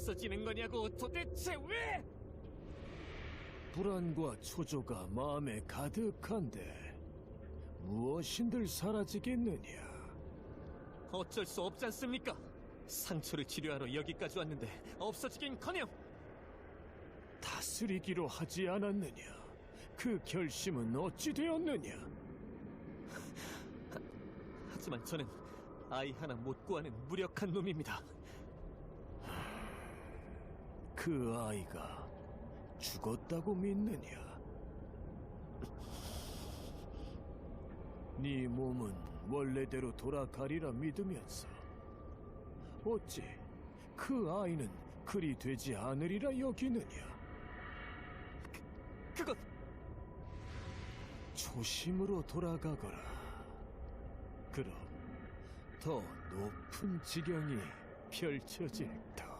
없어지는 거냐고 도대체 왜? 불안과 초조가 마음에 가득한데 무엇인들 사라지겠느냐? 어쩔 수 없지 않습니까? 상처를 치료하러 여기까지 왔는데 없어지긴커녕 다스리기로 하지 않았느냐? 그 결심은 어찌 되었느냐? 하지만 저는 아이 하나 못 구하는 무력한 놈입니다. 그 아이가 죽었다고 믿느냐? 네 몸은 원래대로 돌아가리라 믿으면서 어찌 그 아이는 그리 되지 않으리라 여기느냐? 그건 초심으로 돌아가거라. 그럼 더 높은 지경이 펼쳐질 터.